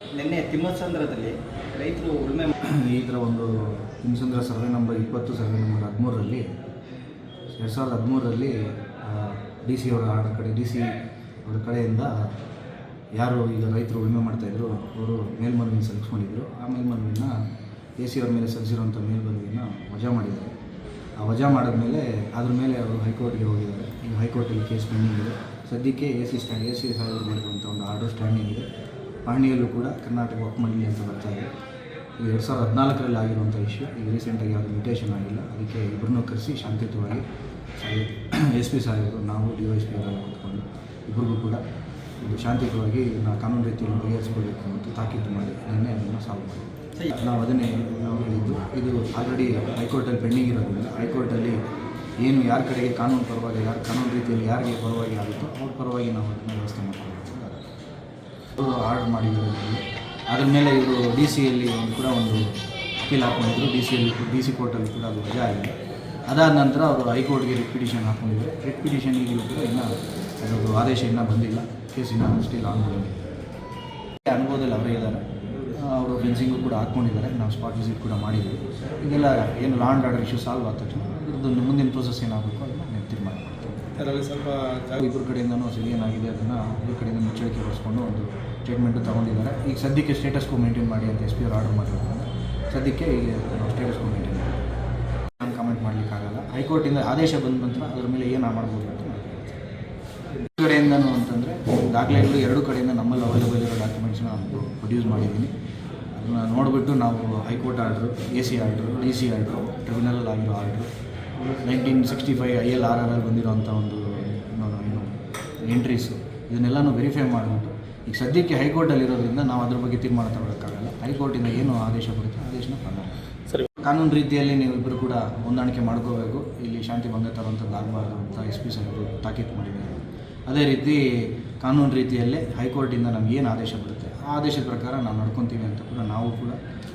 ನಿನ್ನೆ ತಿಮ್ಮಸಂದ್ರದಲ್ಲಿ ರೈತರು ಉಳುಮೆ ಈ ಥರ ಒಂದು ತಿಮ್ಮಸಂದ್ರ ಸರ್ವೆ ನಂಬರ್ ಇಪ್ಪತ್ತು, ಸರ್ವೆ ನಂಬರ್ ಹದಿಮೂರರಲ್ಲಿ, ಎರಡು ಸಾವಿರದ ಹದಿಮೂರರಲ್ಲಿ ಡಿ ಸಿ ಅವರ ಕಡೆ, ಡಿ ಸಿ ಅವರ ಕಡೆಯಿಂದ ಯಾರು ಈಗ ರೈತರು ಉಳುಮೆ ಮಾಡ್ತಾಯಿದ್ರು ಅವರು ಮೇಲ್ಮನವಿನ ಸಲ್ಲಿಸ್ಕೊಂಡಿದ್ರು. ಆ ಮೇಲ್ಮನವಿನ ಎ ಸಿ ಅವ್ರ ಮೇಲೆ ಸಲ್ಲಿಸಿರುವಂಥ ಮೇಲ್ಮನವಿನ ವಜಾ ಮಾಡಿದ್ದಾರೆ. ಆ ವಜಾ ಮಾಡಿದ್ಮೇಲೆ ಅದ್ರ ಮೇಲೆ ಅವರು ಹೈಕೋರ್ಟ್ಗೆ ಹೋಗಿದ್ದಾರೆ. ಈಗ ಹೈಕೋರ್ಟಲ್ಲಿ ಕೇಸ್ ಪೆಂಡಿಂಗ್ ಇದೆ. ಸದ್ಯಕ್ಕೆ A C stand, A C ಸಾಹೇಬರು ಮಾಡಿರುವಂಥ ಒಂದು ಆರ್ಡರ್ ಸ್ಟ್ಯಾಂಡಿಂಗ್ ಇದೆ ಪಹಣಿಯಲ್ಲೂ ಕೂಡ ಕರ್ನಾಟಕ ವಕ್ ಮಂಡಳಿ ಅಂತ ಬರ್ತಾ ಇದೆ. ಎರಡು ಸಾವಿರದ ಹದಿನಾಲ್ಕರಲ್ಲಿ ಆಗಿರುವಂಥ ವಿಷಯ. ಈಗ ರೀಸೆಂಟಾಗಿ ಯಾವುದು ಮ್ಯೂಟೇಷನ್ ಆಗಿಲ್ಲ. ಅದಕ್ಕೆ ಇಬ್ಬರನ್ನೂ ಕರೆಸಿ ಶಾಂತಿಯುತವಾಗಿ ಎಸ್ ಪಿ ಸಾಹೇಬರು, ನಾವು ಡಿ ವೈ ಎಸ್ ಪಿ ಅವರೆಲ್ಲ ಕೂತ್ಕೊಂಡು ಇಬ್ಬರಿಗೂ ಕೂಡ ಇದು ಶಾಂತಿಯುತವಾಗಿ ನಾ ಕಾನೂನು ರೀತಿಯಲ್ಲಿ ಬಗೆಹರಿಸ್ಕೊಳ್ಬೇಕು ಅಂತ ತಾಕೀತು ಮಾಡಿ ನಿನ್ನೆ ಅದನ್ನು ಸಾಲ್ವ್ ಮಾಡಿ. ನಾವು ಅದನ್ನೇ ನಾವು ಹೇಳಿದ್ದು. ಇದು ಆಲ್ರೆಡಿ ಹೈಕೋರ್ಟಲ್ಲಿ ಪೆಂಡಿಂಗ್ ಇರೋದ್ರಿಂದ ಹೈಕೋರ್ಟಲ್ಲಿ ಏನು ಯಾರ ಕಡೆಗೆ ಕಾನೂನು ಪರವಾಗಿ, ಯಾರು ಕಾನೂನು ರೀತಿಯಲ್ಲಿ ಯಾರಿಗೆ ಪರವಾಗಿ ಆಗುತ್ತೋ ಅವ್ರ ಪರವಾಗಿ ನಾವು ಅದನ್ನು ವ್ಯವಸ್ಥೆ ಮಾಡ್ಕೊಳ್ಬೇಕು. ಆರ್ಡರ್ ಮಾಡಿದ್ದಾರೆ ಅದ್ರ ಮೇಲೆ ಇವರು ಡಿ ಸಿಯಲ್ಲಿ ಕೂಡ ಒಂದು ಅಪೀಲ್ ಹಾಕ್ಕೊಂಡಿದ್ರು ಡಿ ಸಿಯಲ್ಲಿ ಡಿ ಸಿ ಕೋರ್ಟಲ್ಲಿ ಕೂಡ ಅದು ವಜಾ ಆಗಿದೆ ಅದಾದ ನಂತರ ಅವರು ಹೈಕೋರ್ಟ್ಗೆ ರಿಟ್ ಪಿಟಿಷನ್ ಹಾಕ್ಕೊಂಡಿದ್ದಾರೆ ರಿಟ್ ಪಿಟಿಷನ್ ಈಗಲೂ ಕೂಡ ಇನ್ನೂ ಅದರದ್ದು ಆದೇಶ ಇನ್ನೂ ಬಂದಿಲ್ಲ. ಕೇಸ್ ಇನ್ನೂ ಸ್ಟಿಲ್ ಆನ್ ಅನುಭವದಲ್ಲಿ ಅವರೇ ಇದ್ದಾರೆ. ಅವರು ಫೆನ್ಸಿಂಗು ಕೂಡ ಹಾಕ್ಕೊಂಡಿದ್ದಾರೆ ನಾವು ಸ್ಪಾಟ್ ವಿಸಿಟ್ ಕೂಡ ಮಾಡಿದ್ದೀವಿ. ಇದೆಲ್ಲ ಏನು law and order issue solve ಆದ ತಕ್ಷಣ ಇದ್ರದ್ದು ಮುಂದಿನ ಪ್ರೋಸೆಸ್ ಏನಾಗಬೇಕು ಅದನ್ನು ನಾವು ತೀರ್ಮಾನ ಮಾಡ್ತೀವಿ ಅದರಲ್ಲಿ ಸ್ವಲ್ಪ ಇಬ್ಬರ ಕಡೆಯಿಂದನೂ ಸರಿ ಏನಾಗಿದೆ ಅದನ್ನು ಇಬ್ಬರ ಕಡೆಯಿಂದ ಮುಚ್ಚಳಿಕೆ ಹೊರಿಸ್ಕೊಂಡು ಒಂದು ಸ್ಟೇಟ್ಮೆಂಟು ತೊಗೊಂಡಿದ್ದಾರೆ. ಈಗ ಸದ್ಯಕ್ಕೆ ಸ್ಟೇಟಸ್ ಮೇಂಟೈನ್ ಮಾಡಿ ಅಂತ ಎಸ್ ಪಿ ಅವ್ರು ಆರ್ಡರ್ ಮಾಡಿರೋದ್ರಿಂದ ಸದ್ಯಕ್ಕೆ ಇಲ್ಲಿ ಸ್ಟೇಟಸ್ ಕೋ ಮೇಂಟೈನ್ ಮಾಡಿ ನಾನು ಕಮೆಂಟ್ ಮಾಡಲಿಕ್ಕಾಗಲ್ಲ ಹೈಕೋರ್ಟಿಂದ ಆದೇಶ ಬಂದ ನಂತರ ಅದರ ಮೇಲೆ ಏನು ಮಾಡ್ಬೋದು ಅಂತ ಕಡೆಯಿಂದನೂ ಅಂತಂದರೆ ದಾಖಲೆಗಳು ಎರಡು ಕಡೆಯಿಂದ ನಮ್ಮಲ್ಲಿ ಅವೈಲೇಬಲ್ ಇರೋ ಡಾಕ್ಯುಮೆಂಟ್ಸ್ನ ನಾನು ಪ್ರೊಡ್ಯೂಸ್ ಮಾಡಿದ್ದೀನಿ. ಅದನ್ನು ನೋಡಿಬಿಟ್ಟು ನಾವು high court order A C order D C order tribunal ಆಗಿರೋ order nineteen sixty five I L R R ಅಲ್ಲಿ ಬಂದಿರೋಂಥ ಒಂದು ಏನು ಎಂಟ್ರೀಸು ಇದನ್ನೆಲ್ಲನೂ ವೆರಿಫೈ ಮಾಡಿಬಿಟ್ಟು ಈಗ ಸದ್ಯಕ್ಕೆ ಹೈಕೋರ್ಟಲ್ಲಿರೋದ್ರಿಂದ ನಾವು ಅದ್ರ ಬಗ್ಗೆ ತೀರ್ಮಾನ ತಗೊಳ್ಳೋಕ್ಕಾಗಲ್ಲ ಹೈಕೋರ್ಟಿಂದ ಏನು ಆದೇಶ ಬರುತ್ತೆ ಆದೇಶನ ಪ್ರಕಾರ. ಸರಿ. ಕಾನೂನು ರೀತಿಯಲ್ಲಿ ನೀವಿಬ್ಬರು ಕೂಡ ಹೊಂದಾಣಿಕೆ ಮಾಡ್ಕೋಬೇಕು. ಇಲ್ಲಿ ಶಾಂತಿ ಭಂಗ ತರುವಂಥದ್ದು ಆಗಬಾರ್ದು ಅಂತ ಎಸ್ ಪಿ ಸಾಹೇಬರು ತಾಕೀತು ಮಾಡಿದ್ದಾರೆ. ಅದೇ ರೀತಿ ಕಾನೂನು ರೀತಿಯಲ್ಲೇ ಹೈಕೋರ್ಟಿಂದ ನಮ್ಗೆ ಏನು ಆದೇಶ ಬರುತ್ತೆ, ಆ ಆದೇಶದ ಪ್ರಕಾರ ನಾವು ನಡ್ಕೊತೀವಿ ಅಂತ ಕೂಡ ನಾವು ಕೂಡ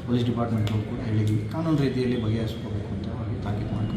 ಪೊಲೀಸ್ ಡಿಪಾರ್ಟ್ಮೆಂಟ್ಗೂ ಕೂಡ ಹೇಳಿದ್ವಿ ಕಾನೂನು ರೀತಿಯಲ್ಲಿ ಬಗೆಹರಿಸ್ಕೋಬೇಕು ಅಂತ ತಾಕೀತು ಮಾಡಿ